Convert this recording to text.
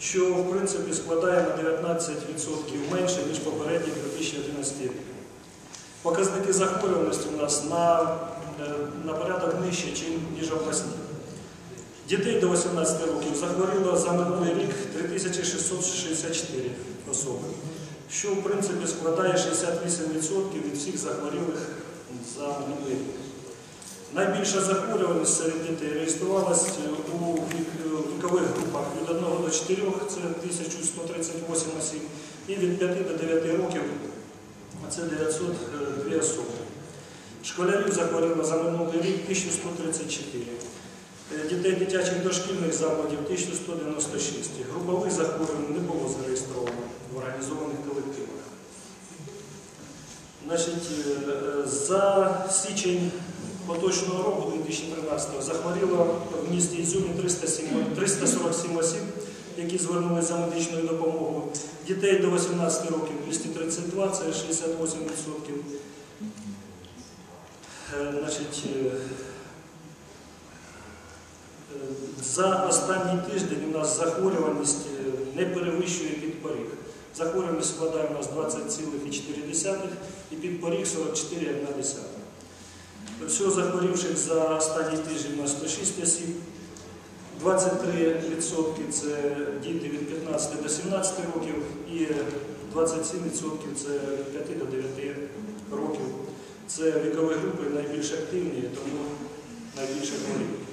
що в принципі складає на 19% менше, ніж попередній 2011 рік. Показники захворюваності у нас на, е, на порядок нижче, ніж обласні. Дітей до 18 років захворіло за минулий рік 3664 особи, що в принципі складає 68% від всіх захворілих за минулий рік. Найбільша захворюваність серед дітей реєструвалась у до 4, це 1138 осіб, і від 5 до 9 років це 902 особи. Школярів захворіло за минулий рік 1134. Е, Дітей дитячих дошкільних закладів 1196. Групових захворювань не було зареєстровано в організованих колективах. Значить, е, за січень поточного року 2013 захворіло в місті Ізюмі 347 осіб, які звернулися за медичною допомогою. Дітей до 18 років 232, це 68%. Е, Значить, е, е, за останній тиждень у нас захворюваність не перевищує підпоріг. Захворюваність складає у нас 20,4 і підпоріг 44,1. Всього захворівших за останній тиждень у нас 106 осіб. 23% це діти від 15 до 17 років і 27% це від 5 до 9 років. Це вікові групи найбільш активні, тому найбільше хворів.